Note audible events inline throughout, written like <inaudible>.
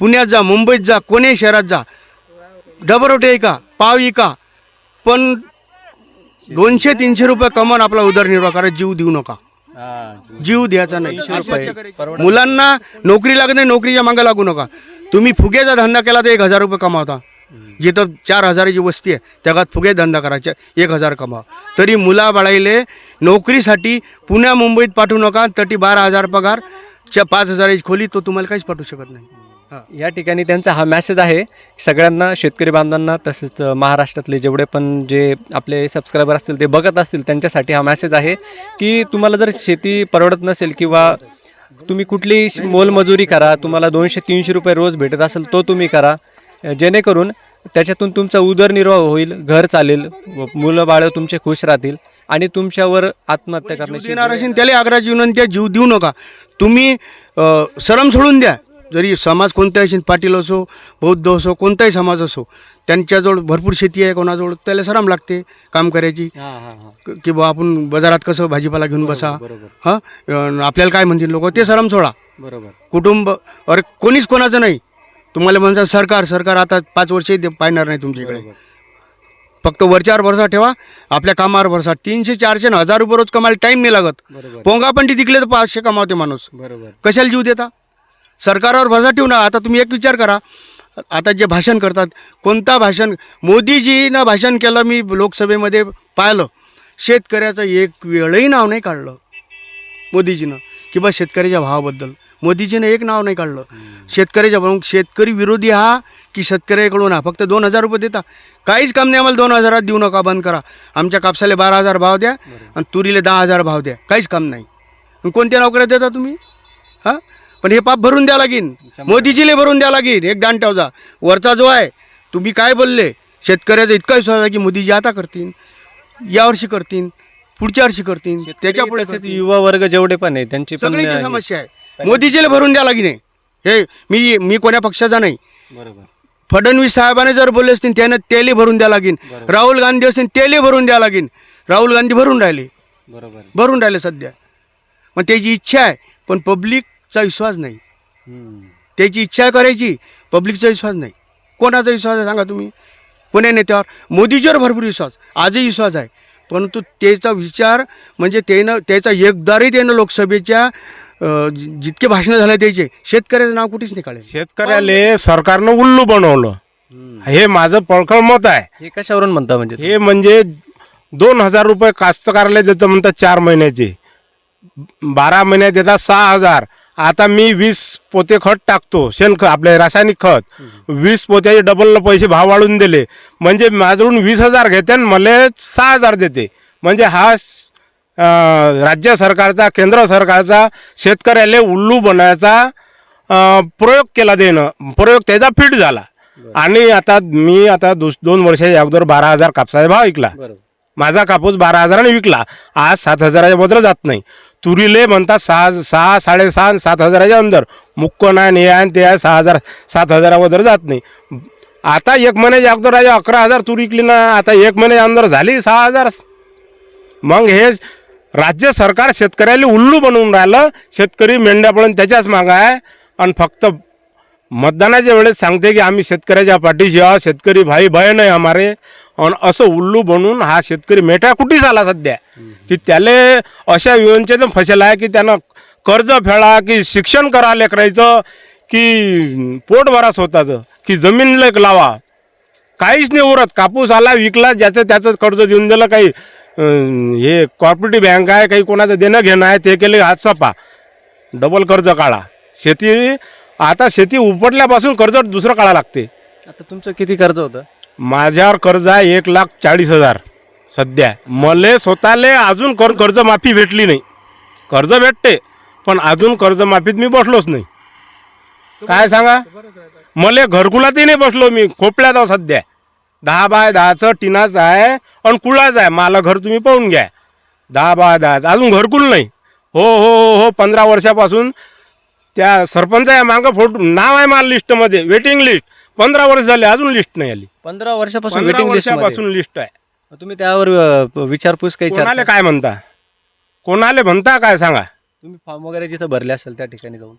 पुण्यात जा मुंबईत जा कोणी शहरात जा. डबरोटे का पाव का पण दोनशे तीनशे रुपये कमावून आपला उदरनिर्वाह करा जीव देऊ नका. जीव द्यायचा नाही. मुलांना नोकरी लागत नाही नोकरीच्या मागे लागू नका. तुम्ही फुग्याचा धंदा केला तर एक हजार रुपये कमावता. जिथं चार हजाराची वस्ती आहे त्या गावात फुगे धंदा करायचा एक हजार कमावा. तरी मुला बाळाईले नोकरीसाठी पुण्या मुंबईत पाठवू नका तटी बारा हजार पगार च्या पाच हजाराची खोली तो तुम्हाला काहीच पाठवू शकत नाही. या ठिकाणी त्यांचा हा मेसेज आहे. सगळ्यांना शेतकरी बांधवांना तसेच महाराष्ट्रातले जेवढे पण जे आपले सबस्क्रायबर असतील ते बघत असतील त्यांच्यासाठी हा मेसेज आहे की तुम्हाला जर शेती परवडत नसेल किंवा तुम्ही कुठलीही श- मोलमजुरी करा तुम्हाला दोनशे तीनशे रुपये रोज भेटत असेल तो तुम्ही करा. जेणेकरून त्याच्यातून तुमचा उदरनिर्वाह होईल घर चालेल मुलं बाळं तुमचे खुश राहतील आणि तुमच्यावर आत्महत्या जीव करण्याची त्याला आग्रहाची विनंती आहे जीव देऊ नका. तुम्ही अ, शरम सोडून द्या. जरी समाज कोणताही असेल पाटील असो बौद्ध असो कोणताही समाज असो त्यांच्याजवळ भरपूर शेती आहे कोणाजवळ त्याला शरम लागते काम करायची. क- बा आपण बाजारात कसं भाजीपाला घेऊन बसा. हां? आपल्याला काय म्हणतील लोक? ते शरम सोडा. बरोबर. कुटुंब अरे कोणीच कोणाचं नाही. तुम्हाला म्हणतात सरकार सरकार आता पाच वर्षही ते पाहणार नाही तुमच्या इकडे. फक्त वरच्यावर भरोसा ठेवा आपल्या कामावर भरोसा. तीनशे चारशे हजार रुपये रोज कमायला टाईम नाही लागत. पोंगा पण तिकले तर पाचशे कमावते माणूस. बरोबर. कशाला जीव देता? सरकारवर भजा ठेवू ना आता तुम्ही एक विचार करा. आता जे भाषण करतात कोणता भाषण? मोदीजीनं भाषण केलं मी लोकसभेमध्ये पाहिलं. शेतकऱ्याचं एक वेळही नाव नाही काढलं. मोदीजीनं. की बा शेतकऱ्याच्या भावाबद्दल. मोदीजीनं एक नाव नाही काढलं. शेतकऱ्याच्या भाव शेतकरी विरोधी हा की शेतकऱ्याकडून हा. फक्त दोन हजार रुपये देता. काहीच काम नाही आम्हाला दोन हजारात देऊ नका बंद करा. आमच्या कापसाला बारा हजार भाव द्या आणि तुरीला दहा हजार भाव द्या. काहीच काम नाही. आणि कोणत्या नोकऱ्या देता तुम्ही? हां? पण हे पाप भरून द्या लागीन. मोदीजीले भरून द्या लागीन. एक दान ठेवजा. वरचा जो आहे तुम्ही काय बोलले? शेतकऱ्याचा इतका विश्वास आहे की मोदीजी आता करतील यावर्षी करतील पुढच्या वर्षी करतील त्याच्या पुढे तसेच युवा वर्ग जेवढे पण आहे त्यांची पण समस्या आहे. मोदीजीला भरून द्या लागीन हे. हे मी मी कोण्या पक्षाचा नाही. बरोबर. फडणवीस साहेबाने जर बोलले असतील त्यानं तेले भरून द्या लागीन. राहुल गांधी असतील तेले भरून द्या लागीन. राहुल गांधी भरून राहिले. बरोबर. भरून राहिले सध्या. मग त्याची इच्छा आहे पण पब्लिकचा विश्वास नाही. त्याची इच्छा करायची पब्लिकचा विश्वास नाही. कोणाचा विश्वास आहे सांगा तुम्ही? कोण्या नेत्यावर? मोदीजीवर भरपूर विश्वास. आजही विश्वास आहे. परंतु त्याचा विचार म्हणजे त्यानं त्याचा एकदारही त्यानं लोकसभेच्या जितके भाषणं झाले त्याचे शेतकऱ्याचं नाव कुठेच नाही काढायचं. शेतकऱ्याले सरकारनं उल्लू बनवलं. हे माझं पळखळ मत आहे. हे कशावरून म्हणता म्हणजे हे म्हणजे दोन हजार रुपये कास्तकाराला देतं म्हणतात चार महिन्याचे. बारा महिन्यात देतात सहा हजार. आता मी वीस पोते खत टाकतो शेणखत आपले रासायनिक खत. वीस पोत्याचे डबल पैसे भाव वाढून दिले. म्हणजे माझ्याकडून वीस हजार घेते आणि मला सहा हजार देते. म्हणजे हा राज्य सरकारचा केंद्र सरकारचा शेतकऱ्याला उल्लू बनायचा प्रयोग केला देणं. प्रयोग त्याचा फिट झाला. आणि आता मी आता दुस दोन वर्षाच्या अगोदर बारा हजार कापसाचा भाव ऐकला बरोबर माझा कापूस बारा हजाराने विकला. आज सात हजाराच्या बद्दल जात नाही. तुरीले म्हणतात सहा सहा साडेसहा सात हजाराच्या अंदर. मुक्कन आहे आणि हे आहे आणि ते आहे सहा हजार सात हजारावर जात नाही. आता एक महिन्याच्या अगोदर राजा अकरा हजार तुरी विकली ना आता एक महिन्याच्या अंदर झाली सहा हजार. मग हे राज्य सरकार शेतकऱ्याला उल्लू बनवून राहिलं शेतकरी मेंढ्या पळून त्याच्याच मागं आहे. आणि फक्त मतदानाच्या वेळेस सांगते की आम्ही शेतकऱ्याच्या पाठीशी आहोत शेतकरी भाई बहीण आहे हमारे आणि असं उल्लू बनून हा शेतकरी मेठा कुठेच आला सध्या. की त्याले अशा योजनेत फसेल आहे की त्यानं कर्ज फेडा की शिक्षण करा लेकरायचं की पोट भरा स्वतःचं की जमीन लेक लावा. काहीच नाही उरत. कापूस आला विकला ज्याचं त्याचं कर्ज देऊन दिलं काही अं, हे कॉर्पोरेटिव्ह बँक आहे काही कोणाचं देणं घेणं आहे ते केले हात सपा डबल कर्ज काढा. शेती आता शेती उपटल्यापासून कर्ज दुसरं काढा लागते. आता तुमचं किती कर्ज होतं? माझ्यावर कर्ज आहे एक लाख चाळीस हजार. सध्या. मले स्वतःले अजून कर कर्जमाफी भेटली नाही. कर्ज भेटते पण अजून कर्जमाफीत मी बसलोच नाही. काय सांगा? मले घरकुलातही नाही बसलो मी खोपल्यात आहो सध्या. दहा बाय दहाचं टिनाचं आहे आणि कुळाचं आहे. मला घर तुम्ही पाहून घ्या. दहा बाय दहाचं. अजून घरकुल नाही. हो हो हो हो पंधरा वर्षापासून त्या सरपंच आहे मागं फोटो नाव आहे मला लिस्टमध्ये वेटिंग लिस्ट पंधरा वर्ष झाले अजून लिस्ट नाही आली. पंधरा वर्षापासून पंधरा वेटिंग लिस्ट वर्षापासून लिस्ट आहे. तुम्ही त्यावर अ, विचारपूस काही कोणाले चर्चा काय म्हणता? कोणाले म्हणता काय सांगा? तुम्ही फॉर्म वगैरे जिथं भरले असेल त्या ठिकाणी जाऊन.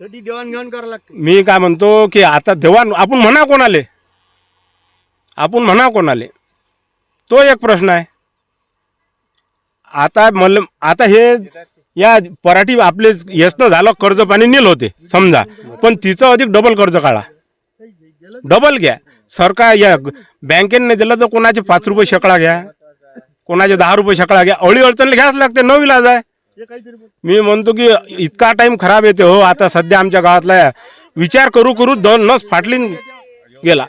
तरी देवाणघेवाण करावं लागते. मी काय म्हणतो की आता देवाण आपण म्हणा कोणाले? आपण म्हणा कोणाले? तो एक प्रश्न आहे. आता मल आता हे या पराठी आपले येसनं झालं कर्ज पाणी नील होते समजा. पण तिचं अधिक डबल कर्ज काढा. डबल घ्या. सरकार या बँकेने दिलं तर कोणाचे पाच रुपये शेकडा घ्या. कोणाचे दहा रुपये शेकडा घ्या. अळी अडचणला घ्याच लागते. न विलाज आहे. मी म्हणतो की इतका टाइम खराब येते हो. आता सध्या आमच्या गावातला विचार करू करू दोन नस फाटलीन गेला.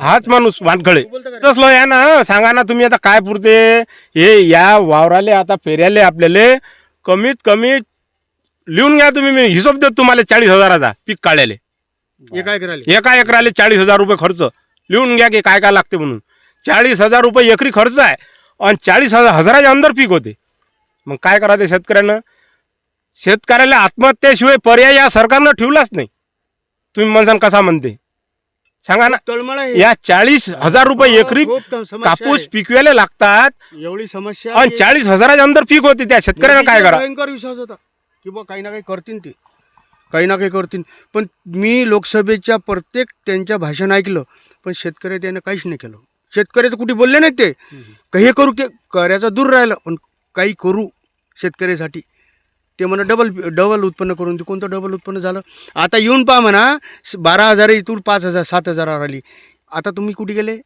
हाच माणूस वानखळे तसलं आहे ना. सांगा ना तुम्ही आता काय पुरते? हे या वावराले आता फेऱ्याले आपल्याला कमीत कमी लिहून घ्या तुम्ही. मी हिशोब देतो तुम्हाला चाळीस हजाराचा पीक काढायले. हे एका एकराले. चाळीस हजार रुपये खर्च. लिहून घ्या की काय काय लागते म्हणून. चाळीस हजार रुपये एकरी खर्च आहे आणि चाळीस हजार हजाराच्या अंदर पीक होते. मग काय करायचं शेतकऱ्यानं? शेतकऱ्याला आत्महत्येशिवाय पर्याय या सरकारनं ठेवलाच नाही. तुम्ही म्हणसान कसा म्हणते? सांगा ना. या चाळीस हजार रुपये एकरी त- समस्या कापूस. पिकवायला लागतात. एवढी समस्या आणि. चाळीस हजाराच्या अंदर पीक होते त्या शेतकऱ्यानं काय करा? विश्वास होता. की बा काही ना काही करतील ते. काही ना काही करतील. पण मी लोकसभेच्या प्रत्येक त्यांच्या भाषण ऐकलं पण शेतकरी त्यानं काहीच नाही केलं. शेतकऱ्याचं कुठे बोलले नाही ते. का हे करू ते करायचं दूर राहिलं पण काही करू शेतकऱ्यासाठी. ते म्हणा डबल डबल उत्पन्न करून ते कोणतं डबल उत्पन्न झालं? आता येऊन पहा म्हणा बारा हजार इथून पाच हजार सात हजारावर आली. आता तुम्ही कुठे गेले?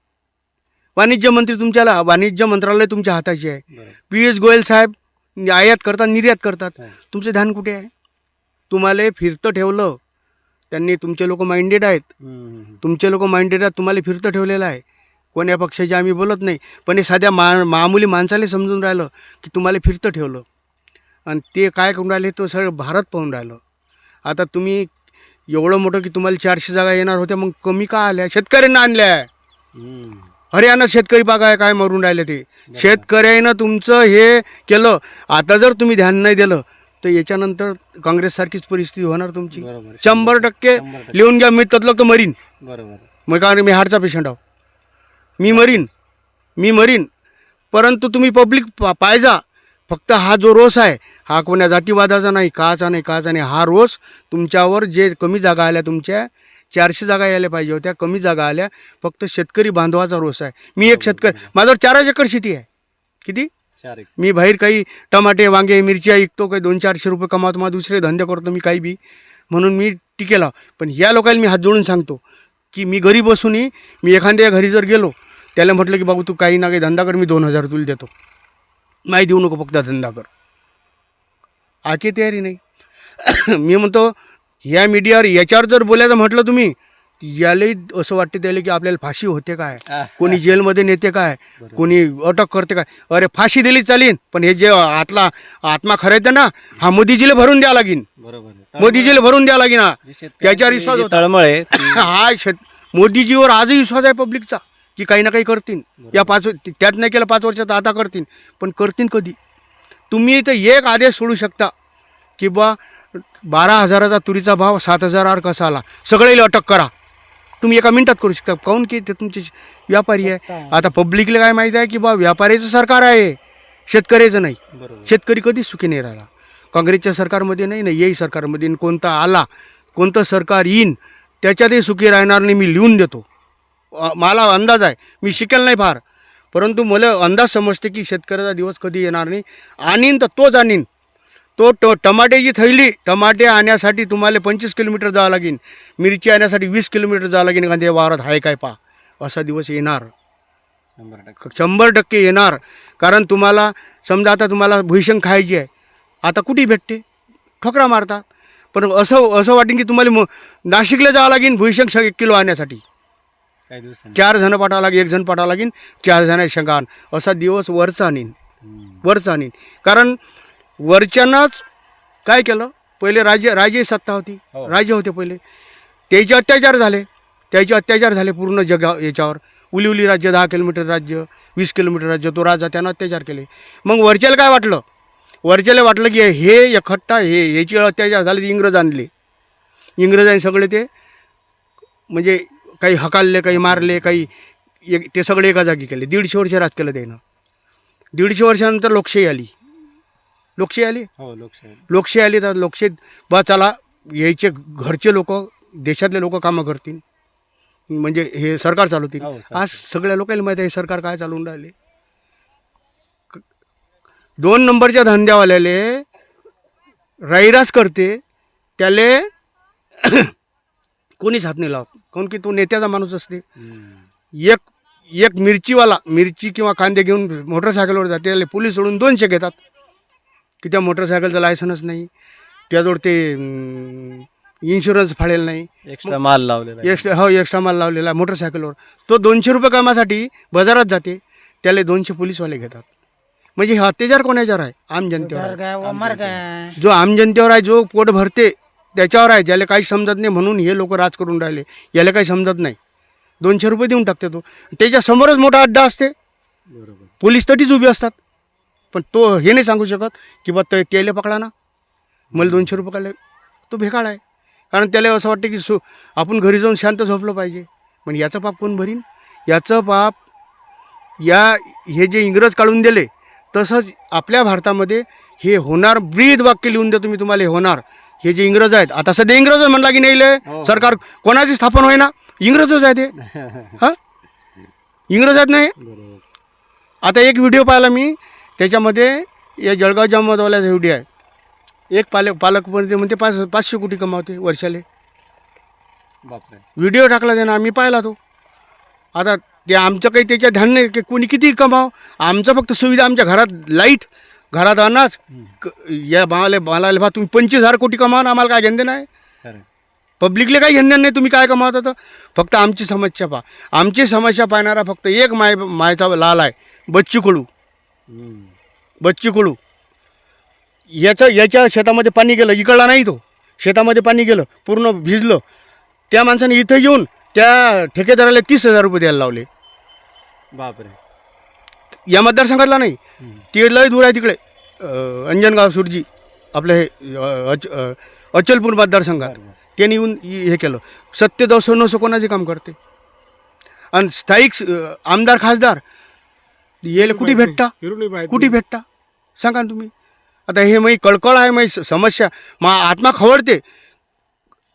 वाणिज्य मंत्री तुमच्याला वाणिज्य मंत्रालय तुमच्या हाताची आहे. पियुष गोयल साहेब आयात करतात निर्यात करतात. तुमचं ध्यान कुठे आहे? तुम्हाला फिरतं ठेवलं त्यांनी तुमचे लोक माइंडेड आहेत. तुमचे लोक माइंडेड आहेत तुम्हाला फिरतं ठेवलेलं आहे. कोण्या पक्षाचे आम्ही बोलत नाही पण हे साध्या मा मामुली माणसाला समजून राहिलं की तुम्हाला फिरतं ठेवलं. आणि ते काय करून राहिले तो सगळं भारत पाहून राहिलं. आता तुम्ही एवढं मोठं की तुम्हाला चारशे जागा येणार होत्या मग कमी का आल्या? शेतकऱ्यांना आणल्या. हरियाणा शेतकरी बागा काय मरून राहिले ते? शेतकऱ्यानं तुमचं हे केलं. आता जर तुम्ही ध्यान नाही दिलं तर याच्यानंतर काँग्रेससारखीच परिस्थिती होणार तुमची. शंभर टक्के लिहून घ्या मी ततलं तर मरीन. बरोबर. मग कारण मी हार्टचा पेशंट आहो. मी मरीन. मी मरीन. परंतु तुम्ही पब्लिक पा पायजा फक्त हा जो रोष आहे हा कोण्या जातीवादाचा नाही काचा नाही काचा नाही हा रोष तुमच्यावर जे कमी जागा आल्या तुमच्या चारशे जागा यायला पाहिजे होत्या कमी जागा आल्या फक्त शेतकरी बांधवाचा रोष आहे. मी एक शेतकरी माझ्यावर चारच एकर शेती आहे. किती? मी बाहेर काही टमाटे वांगे मिरच्या विकतो काही दोन चारशे रुपये कमावतो मग दुसरे धंदे करतो मी काही बी. म्हणून मी टिकेला. पण या लोकांना मी हात जोडून सांगतो की मी घरी बसूनही मी एखाद्या घरी जर गेलो त्याला म्हटलं की बाबू तू काही ना काही धंदा कर मी दोन हजार तुला देतो. नाही देऊ नको फक्त धंदा कर. आके तयारी नाही. <coughs> मी म्हणतो ह्या मीडियावर याच्यावर जर बोलायचं म्हटलं तुम्ही यालाही असं वाटते त्याला की आपल्याला फाशी होते काय? कोणी जेलमध्ये नेते काय? कोणी अटक करते काय? अरे फाशी दिली चालीन पण हे जे आतला आत्मा खरायचं ना हा मोदीजीला भरून द्या लागीन. बरोबर मोदीजीला भरून द्या लागीन हा. त्याच्यावर विश्वास होता. तळमळ <laughs> हा शेत मोदीजीवर आजही विश्वास आहे पब्लिकचा की काही ना काही करतील. या पाच त्यात नाही केलं पाच वर्षात आता करतील पण करतील कधी? तुम्ही तर एक आदेश सोडू शकता की बा बारा हजाराचा तुरीचा भाव सात हजारावर कसा आला? सगळेला अटक करा. तुम्ही एका मिनिटात करू शकता. काहून की ते तुमचे व्यापारी आहे. आता पब्लिकला काय माहीत आहे की बा व्यापाऱ्याचं सरकार आहे. शेतकऱ्याचं नाही. शेतकरी कधीच सुखी नाही राहिला. काँग्रेसच्या सरकारमध्ये नाही ना येई सरकारमध्ये कोणता आला कोणतं सरकार येईन त्याच्यातही सुखी राहणार नाही मी लिहून देतो. मला अंदाज आहे. मी शिकेल नाही फार. परंतु मला अंदाज समजते की शेतकऱ्याचा दिवस कधी येणार नाही. आणीन तर तोच आणीन. तो ट टमाट्याची थैली टमाटे आणण्यासाठी तुम्हाला पंचवीस किलोमीटर जावं लागेल मिरची आणण्यासाठी वीस किलोमीटर जावं लागेल एखाद्या वावरात आहे काय पा असा दिवस येणार. शंभर टक्के. येणार. कारण तुम्हाला समजा आता तुम्हाला भुईशंग खायची आहे. आता कुठे भेटते? ठोकरा मारतात. पण असं असं वाटेल की तुम्हाला म- नाशिकला जावं लागेल भुईशंग श- एक किलो आणण्यासाठी काही चार जण पाठावं लागेल एक जण पाठावं लागेल चार जण शेंगान. असा दिवस वरचा आणीन वरचा आणीन कारण वरच्यानंच काय केलं? पहिले राज्य राज्य सत्ता होती. राज्य होते पहिले. त्याचे अत्याचार झाले. त्याचे अत्याचार झाले पूर्ण जगा याच्यावर. उली उली राज्य दहा किलोमीटर राज्य वीस किलोमीटर राज्य तो राजा त्यानं अत्याचार केले. मग वरच्याला काय वाटलं? वरच्याला वाटलं की हे एकट्टा हे याची अत्याचार झाले ते इंग्रज आणले. इंग्रजांनी सगळे ते म्हणजे काही हकालले काही मारले काही एक ते सगळे एका जागी केले. दीडशे वर्ष राज केलं त्यानं. दीडशे वर्षानंतर लोकशाही आली. लोकशाही आली? हो लोकशाही लोकशाही आली तर लोकशाहीत बा चला यायचे घरचे लोक देशातले लोक कामं करतील. म्हणजे हे सरकार चालवतील. हो. आज सगळ्या लोकांना माहिती आहे हे सरकार काय चालवून राहिले? क- दोन नंबरच्या धंद्यावाल्याले राईरास करते त्याले <coughs> कोणीच हात नाही लावत. काऊन की तो नेत्याचा माणूस असते. एक एक मिरचीवाला मिरची किंवा कांदे घेऊन मोटरसायकलवर जाते त्याला पोलीस सोडून दोनशे घेतात. की त्या मोटरसायकलचं लायसनच नाही. त्याजवळ ते इन्शुरन्स फाडेल नाही. एक्स्ट्रा माल लावलेला. एक्स्ट्रा हो एक्स्ट्रा माल लावलेला आहे मोटरसायकलवर. तो दोनशे रुपये कामासाठी बाजारात जाते. त्याला दोनशे पोलीसवाले घेतात. म्हणजे हे अत्याचार कोणाच्यावर आहे? आम जनतेवर आहे. जो आम जनतेवर आहे जो पोट भरते त्याच्यावर आहे. ज्याला काही समजत नाही म्हणून हे लोक राज करून राहिले. याला काही समजत नाही. दोनशे रुपये देऊन टाकते तो. त्याच्या समोरच मोठा अड्डा असते. पोलीस तटीच उभे असतात. पण तो हे नाही सांगू शकत की बा ते त्याला पकडा ना. मला दोनशे रुपये काढले. तो भेकाळ आहे. कारण त्याला असं वाटतं की सो आपण घरी जाऊन शांत झोपलं पाहिजे. पण याचं पाप कोण भरीन? याचं पाप या हे जे इंग्रज काढून दिले तसंच आपल्या भारतामध्ये हे होणार ब्रीद वाक्य लिहून देतो मी तुम्हाला हे होणार. हे जे इंग्रज आहेत आता सध्या इंग्रज म्हणला की नाही लय? सरकार कोणाची स्थापन होईना? इंग्रजच आहे ते <laughs> हां? इंग्रज आहेत नाही आता एक व्हिडिओ पाहिला मी त्याच्यामध्ये या जळगाव जामवादवाल्याचा व्हिडिओ आहे. एक पालक पालकमध्ये म्हणते पाच पाचशे कोटी कमावते वर्षाले. बापरे. व्हिडिओ टाकला त्यानं आम्ही पाहिला तो. आता ते आमचं काही त्याच्या ध्यान नाही की कोणी किती कमाव आमचं फक्त सुविधा आमच्या घरात लाइट घरात अनाज क- या बाळाले बाळाले बा तुम्ही पंचवीस हजार कोटी कमावा ना आम्हाला काय घेणं नाही खरं. पब्लिकले काही घेणं नाही तुम्ही काय कमावता तर? फक्त आमची समस्या पहा. आमची समस्या पाहणारा फक्त एक माय मायचा लाल आहे बच्चू कडू बच्चू कडू याचं याच्या शेतामध्ये पाणी गेलं इकडला नाही तो. शेतामध्ये पाणी गेलं पूर्ण भिजलं. त्या माणसाने इथं येऊन त्या ठेकेदाराला तीस हजार रुपये द्यायला लावले. बापरे. या मतदारसंघातला नाही. ते लय दूर आहे तिकडे. अंजनगाव सुरजी. आपलं हे अच अचलपूर मतदारसंघात. त्यांनी येऊन हे केलं. सत्य दसो नसो कोणाचे काम करते? आणि स्थायिक आमदार खासदार येले कुठे भेटता? कुठे भेटता? सांगा ना तुम्ही. आता हे माही कळकळ आहे माही स- समस्या मा आत्मा खवडते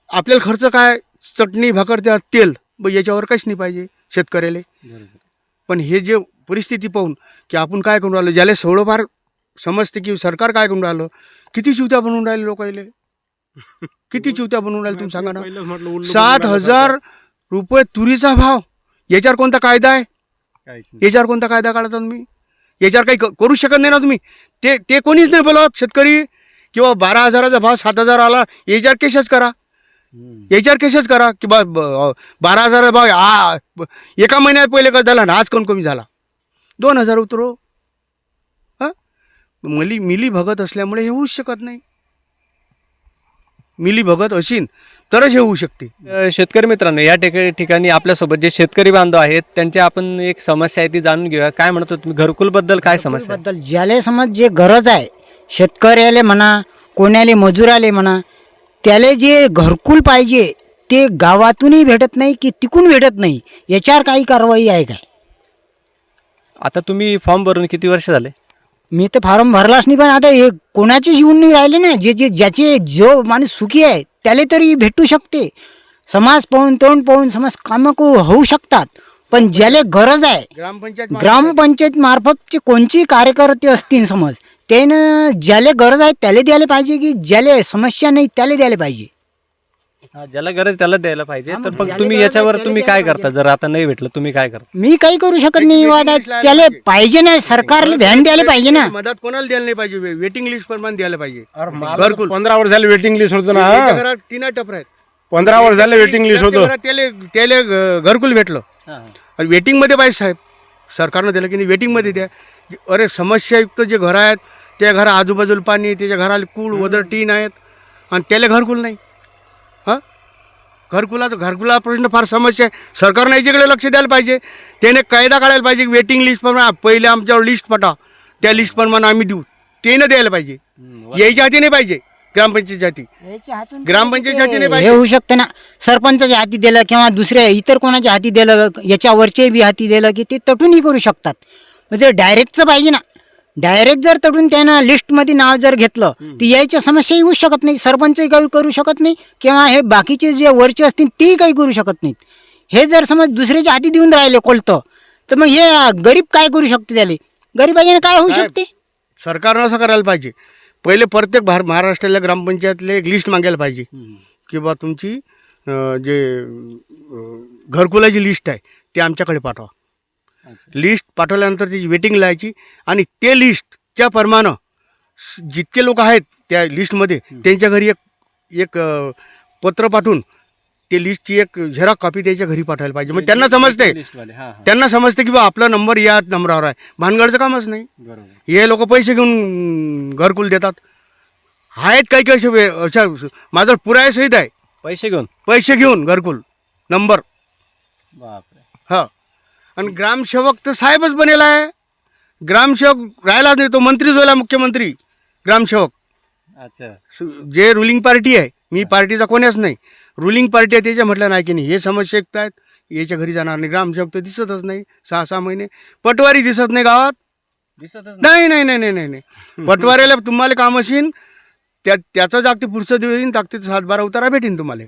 आपल्याला खर्च काय? चटणी भाकर त्या तेल ब याच्यावर काहीच नाही पाहिजे शेतकऱ्याला. पण हे जे परिस्थिती पाहून की आपण काय करून राहिलो ज्याला थोडंफार समजते की सरकार काय करून राहिलं किती चिवत्या बनवून राहिले लोकायले? <laughs> किती चिवत्या बनवून राहिले तुम्ही सांगा ना? सात हजार रुपये तुरीचा भाव. याच्यावर कोणता कायदा आहे? याच्यावर कोणता कायदा काढता तुम्ही? याच्यावर काही क- करू शकत नाही ना तुम्ही? ते ते कोणीच नाही बोलत शेतकरी किंवा बारा हजाराचा भाव सात हजार आला याच्यावर केसेस करा. याच्यावर केसेस करा की बा बारा हजाराचा भाव आ एका महिन्यात पहिले कसं झाला? ना आज कोण कमी झाला. दोन हजार उतरो. हां? मिली मिली भगत असल्यामुळे हे होऊच शकत नाही. मिली भगत असीन तरच हे होऊ शकते. शेतकरी मित्रांनो या ठिका- ठिकाणी आपल्यासोबत जे शेतकरी बांधव आहेत त्यांची आपण एक समस्या आहे ती जाणून घेऊया. काय म्हणतो तुम्ही? घरकुलबद्दल काय समस्या आहे? बद्दल ज्याला समज जे गरज आहे शेतकऱ्याले म्हणा कोण्याले मजुराले म्हणा त्याले जे घरकुल पाहिजे ते गावातूनही भेटत नाही की तिकून भेटत नाही याच्यावर काही कारवाई आहे काय? आता तुम्ही फॉर्म भरून किती वर्ष झाले? मी तर फॉर्म भरलाच नाही पण आता हे कोणाचेच येऊन नाही राहिले ना. जे जे ज्याचे जो माणूस सुखी आहे त्याला तरी भेटू शकते. समाज पाहून तोंड पाहून समाज कामं को- होऊ शकतात पण ज्याला गरज आहे ग्रामपंचायत ग्रामपंचायत मार्फतचे कोणचे कार्यकर्ते असतील समज त्यानं ज्याला गरज आहे त्याला द्यायला पाहिजे की ज्याला समस्या नाही त्याला द्यायला पाहिजे. हा, ज्याला गरज त्याला द्यायला पाहिजे. तर मग तुम्ही याच्यावर तुम्ही काय. करता? जर आता नाही भेटलं तुम्ही काय करता? मी काही करू शकत नाही वादा त्याला पाहिजे. ना सरकारला ध्यान द्यायला पाहिजे ना. मदत कोणाला द्यायला नाही पाहिजे? वेटिंग लिस्ट प्रमाणे द्यायला पाहिजे. घरकुल. पंधरा वर्ष झाले वेटिंग लिस्ट होतं ना घरात टीना टपर आहेत. पंधरा वर्ष झाले वेटिंग लिस्ट होतं. घरात त्याले त्याले घ- घरकुल भेटलं. आणि वेटिंगमध्ये पाहिजे साहेब सरकारनं दिलं की नाही वेटिंगमध्ये द्या. अरे समस्यायुक्त जे घरं आहेत त्या घरा आजूबाजूला पाणी त्याच्या घराला कूळ वदर टीन आहेत आणि त्याला घरकुल नाही. घरकुलाचं घरकुला प्रश्न फार समस्या आहे. सरकारनं याच्याकडे लक्ष द्यायला पाहिजे. त्याने कायदा काढायला पाहिजे वेटिंग लिस्ट प्रमाणे पहिले आमच्यावर लिस्ट पटा. त्या लिस्ट प्रमाणे आम्ही देऊ. त्यानं द्यायला पाहिजे. यायच्या हाती नाही पाहिजे. ग्रामपंचायतच्या हाती. ग्रामपंचायतच्या हाती नाही हे पाहिजे. होऊ शकते ना. सरपंचाच्या हाती दिलं किंवा दुसऱ्या इतर कोणाच्या हाती दिलं याच्यावरचे बी हाती दिलं की ते तटूनही करू शकतात. म्हणजे डायरेक्टचं पाहिजे ना. डायरेक्ट जर तडून त्यानं लिस्टमध्ये नाव जर घेतलं तर यायच्या समस्या येऊ शकत नाही. सरपंचही काही करू शकत नाही किंवा हे बाकीचे जे वरचे असतील तेही काही करू शकत नाहीत. हे जर समज दुसऱ्याच्या आधी देऊन राहिले कोलतं तर मग हे गरीब काय करू शकते त्याला? गरीबाच्याने काय होऊ शकते? सरकारनं असं करायला पाहिजे. पहिले प्रत्येक भार महाराष्ट्रातल्या ग्रामपंचायतले एक लिस्ट मागायला पाहिजे. की बा तुमची जे घरकुलाची लिस्ट आहे ते आमच्याकडे पाठवा. लिस्ट पाठवल्यानंतर त्याची वेटिंग लावायची आणि ते लिस्टच्या प्रमाणे जितके लोक आहेत त्या लिस्टमध्ये त्यांच्या घरी एक एक पत्र पाठवून ते लिस्टची एक झेरॉक कॉपी त्याच्या घरी पाठवायला पाहिजे. मग त्यांना समजते त्यांना समजते की बा आपला नंबर या नंबरावर आहे. भानगडचं कामच नाही. हे लोक पैसे घेऊन घरकुल देतात. आहेत काही काही असे अशा माझं पुराय सहित आहे. पैसे घेऊन? पैसे घेऊन घरकुल. नंबर. हा. आणि ग्रामसेवक तर साहेबच बनेला आहे. ग्रामसेवक राहिलाच नाही तो मंत्रीच व्हायला मुख्यमंत्री ग्रामसेवक. अच्छा. जे रुलिंग पार्टी आहे मी पार्टीचा कोण्याच नाही. रुलिंग पार्टी आहे त्याच्या म्हटलं नाही की नाही हे समस्या आहेत याच्या घरी जाणार नाही. ग्रामसेवक तर दिसतच नाही सहा सहा महिने. पटवारी दिसत नाही गावात. दिसतच नाही. नाही नाही नाही नाही नाही पटवाऱ्याला तुम्हाला काम असेल त्या त्याचं जागते पुढचं देईन जागते सातबारा उतारा भेटेन तुम्हाला.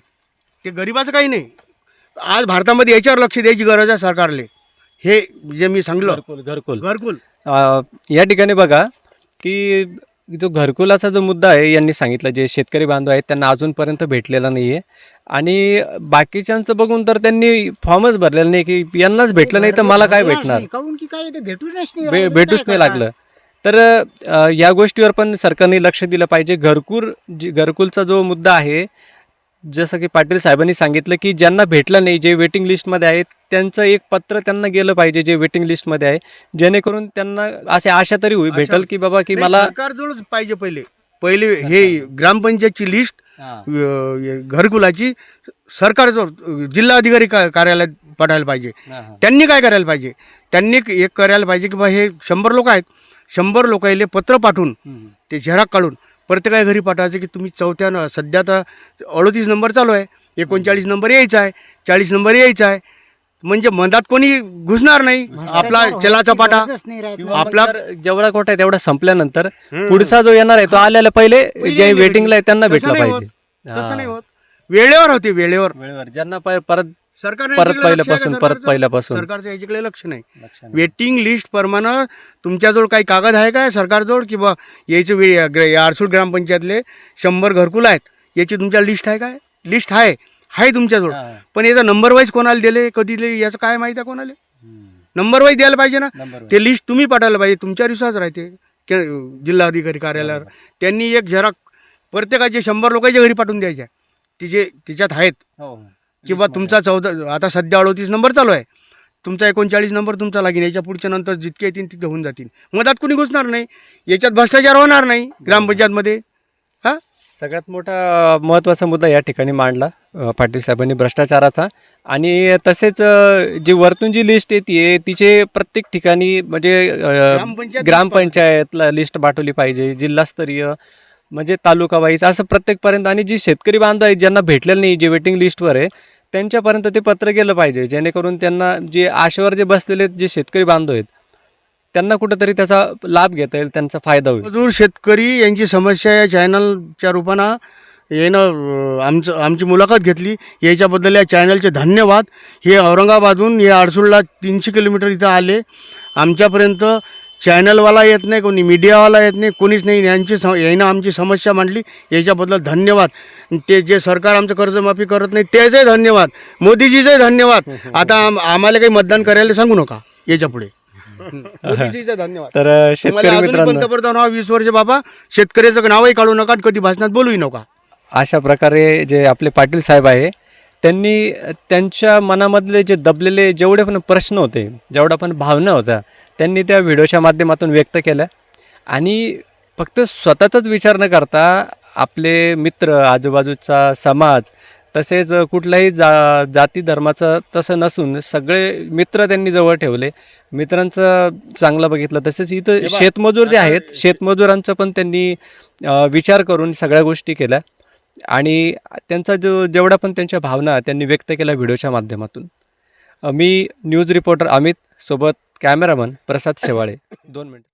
ते गरिबाचं काही नाही. आज भारतामध्ये याच्यावर लक्ष द्यायची गरज आहे सरकारले. हे जे मी सांगलो. घरकुल घरकुल. घरकुल. अ, या ठिकाणी बघा की जो घरकुलाचा जो मुद्दा आहे यांनी सांगितलं जे शेतकरी बांधव आहेत त्यांना अजूनपर्यंत भेटलेला नाही आहे आणि बाकीच्यांचं बघून तर त्यांनी फॉर्मच भरलेला नाही की यांनाच भेटलं नाही तर मला काय भेटणार? काहून की काय ते भेटूच नाही भे राहिलं, भेटूच काय नाही करणार? लागलं. तर अ, या गोष्टीवर पण सरकारने लक्ष दिलं पाहिजे. घरकुल जी घरकुलचा जो मुद्दा आहे जसं की पाटील साहेबांनी सांगितलं की ज्यांना भेटलं नाही जे वेटिंग लिस्टमध्ये आहेत त्यांचं एक पत्र त्यांना गेलं पाहिजे जे वेटिंग लिस्टमध्ये आहे. जेणेकरून त्यांना असे आशा तरी होई भेटल की बाबा की मला सरकारजवळच पाहिजे पहिले. पहिले हे ग्रामपंचायतची लिस्ट घरकुलाची सरकारजवळ जिल्हाधिकारी का कार्यालयात पाठवायला पाहिजे. त्यांनी काय करायला पाहिजे? त्यांनी एक करायला पाहिजे की बा हे शंभर लोक आहेत. शंभर लोकायले पत्र पाठवून ते झेराक काढून प्रत्येका घरी पाठवायचं की तुम्ही चौथ्या न- सध्या तर अडोतीस नंबर चालू आहे. एकोणचाळीस नंबर यायचा आहे. चाळीस नंबर यायचा आहे. म्हणजे मधात कोणी घुसणार नाही. आपला चलाचा पाटा. आपला- जेवढा कोटा आहे तेवढा संपल्यानंतर पुढचा जो येणार आहे तो आल्याला पहिले जे वेटिंगला आहे त्यांना भेटला. पाहिजे. तसं नाही होत. वेळेवर होते वेळेवर. वेळेवर. ज्यांना परत सरकारने परत याच्याकडे लक्ष आहे का पहिल्यापासून, परत? पहिल्यापासून. सरकारचं याच्याकडे लक्ष नाही. वेटिंग लिस्ट प्रमाणे तुमच्याजवळ काही कागद आहे काय सरकारजवळ की बा यायचे वे ग्र- या आरसूड ग्रामपंचायतले शंभर घरकुल आहेत याची तुमच्या लिस्ट आहे काय लिस्ट आहे आहे तुमच्याजवळ. हा. पण याचा नंबर वाईज कोणाला दिले कधी दिले याचं काय माहिती आहे कोणाला? नंबर वाईज द्यायला पाहिजे ना? ते लिस्ट तुम्ही पाठवायला पाहिजे तुमच्या विश्वास राहते. के जिल्हाधिकारी कार्यालयावर. त्यांनी एक झेरॉक प्रत्येकाचे शंभर लोकांच्या घरी पाठवून द्यायच्या. तिचे तिच्यात आहेत. किंवा तुमचा चौदा आता सध्या अडोतीस नंबर चालू आहे. तुमचा एकोणचाळीस नंबर तुमचा लागेल. याच्या पुढच्या नंतर जितके येतील तिथे होऊन जातील. मधात कुणी घुसणार नाही. याच्यात भ्रष्टाचार होणार नाही ग्रामपंचायतमध्ये. हां? सगळ्यात मोठा महत्त्वाचा मुद्दा या ठिकाणी मांडला पाटील साहेबांनी भ्रष्टाचाराचा. आणि तसेच जी वरतून जी लिस्ट येते तिचे प्रत्येक ठिकाणी म्हणजे ग्रामपंचायतला लिस्ट पाठवली पाहिजे जिल्हास्तरीय म्हणजे तालुका वाईज असं प्रत्येकपर्यंत. आणि जी शेतकरी बांधव आहेत ज्यांना भेटलेलं नाही जे वेटिंग लिस्टवर आहे त्यांच्यापर्यंत ते पत्र गेलं पाहिजे जेणेकरून त्यांना जे आशेवर जे बसलेले आहेत, जे शेतकरी बांधव आहेत त्यांना कुठंतरी त्याचा लाभ घेता येईल त्यांचा फायदा होईल. मजूर शेतकरी यांची समस्या या चॅनलच्या रूपानं यानं आमचं आमची मुलाखत घेतली. याच्याबद्दल या चॅनलचे धन्यवाद. हे औरंगाबादहून हे अडसूळला तीनशे किलोमीटर इथं आले. आमच्यापर्यंत चॅनलवाला येत नाही कोणी मीडियावाला येत नाही कोणीच नाही. यांची स यानं आमची समस्या मांडली. याच्याबद्दल धन्यवाद. ते जे सरकार आमचं कर्जमाफी करत नाही त्याचंही धन्यवाद. मोदीजीचंही धन्यवाद. आता आम आम्हाला काही मतदान करायला सांगू नका याच्यापुढे मोदीजीचं धन्यवाद. तर शेतकरी तुम्हाला अजूनही मित्रांनो पंतप्रधान व्हा वीस वर्ष बाबा शेतकऱ्याचं नावही काढू नका आणि कधी भाषणात बोलूही नका. अशा प्रकारे जे आपले पाटील साहेब आहे त्यांनी त्यांच्या मनामधले जे दबलेले जेवढे पण प्रश्न होते जेवढ्या पण भावना होत्या त्यांनी त्या व्हिडिओच्या माध्यमातून व्यक्त केल्या आणि फक्त स्वतःचाच विचार न करता आपले मित्र आजूबाजूचा समाज तसेच कुठल्याही जा जाती धर्माचं तसं नसून सगळे मित्र त्यांनी जवळ ठेवले. मित्रांचं चांगलं बघितलं तसेच इथं शेतमजूर जे आहेत शेतमजुरांचं पण त्यांनी विचार करून सगळ्या गोष्टी केल्या. आणि त्यांचा जो जेवढा पण त्यांच्या भावना त्यांनी व्यक्त केल्या व्हिडिओच्या माध्यमातून. मी न्यूज रिपोर्टर अमित सोबत कॅमेरामन प्रसाद शेवाळे. दोन मिनिट.